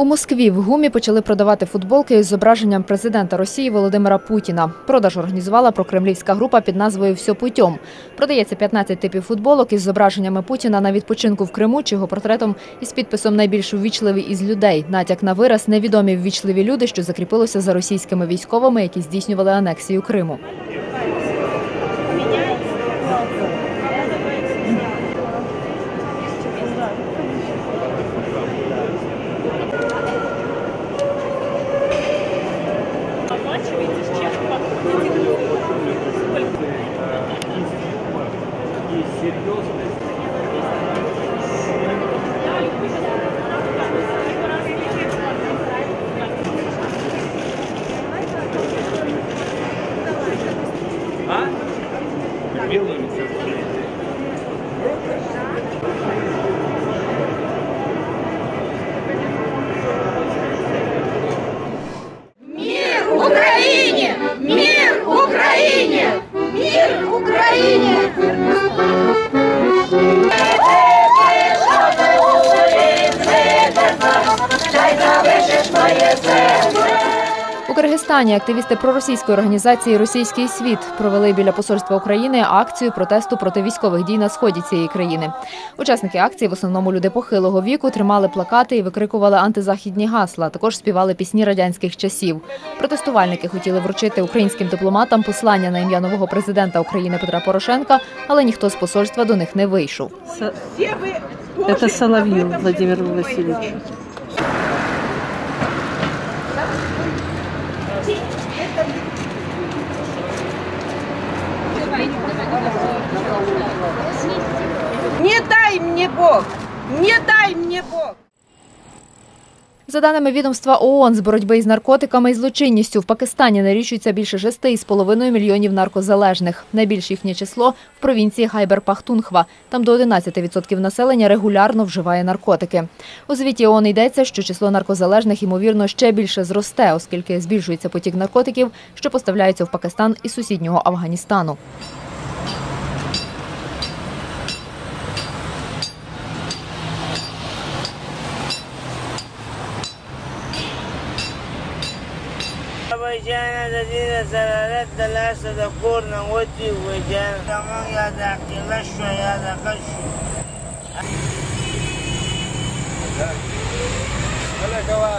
У Москві в ГУМі почали продавати футболки із зображенням президента Росії Володимира Путіна. Продаж організувала прокремлівська група під назвою «Все путем». Продається 15 типів футболок із зображеннями Путіна на відпочинку в Криму чи його портретом із підписом «Найбільш ввічливий із людей». Натяк на вираз невідомі ввічливі люди, що закріпилося за російськими військовими, які здійснювали анексію Криму. videos Киргизстані активісти проросійської організації Російський світ провели біля посольства України акцію протесту проти військових дій на сході цієї країни. Учасники акції, в основному люди похилого віку, тримали плакати і викрикували антизахідні гасла. Також співали пісні радянських часів. Протестувальники хотіли вручити українським дипломатам послання на ім'я нового президента України Петра Порошенка, але ніхто з посольства до них не вийшов. Со- Это Соловьев Владимир Васильевич. Не дай мне Бог! Не дай мне Бог! За даними відомства ООН з боротьби із наркотиками і злочинністю в Пакистані налічується більше 6,5 мільйонів наркозалежних. Найбільше їхнє число в провінції Хайбер-Пахтунхва. Там до 11% населення регулярно вживає наркотики. У звіті ООН йдеться, що число наркозалежних ймовірно ще більше зросте, оскільки збільшується потік наркотиків, що поставляються в Пакистан із сусіднього Афганістану. وجانه د دې د ضرارت د لاسه د کور نه وتي وجانه زموږ یا د عقیله شو یا د غش شو هله کوه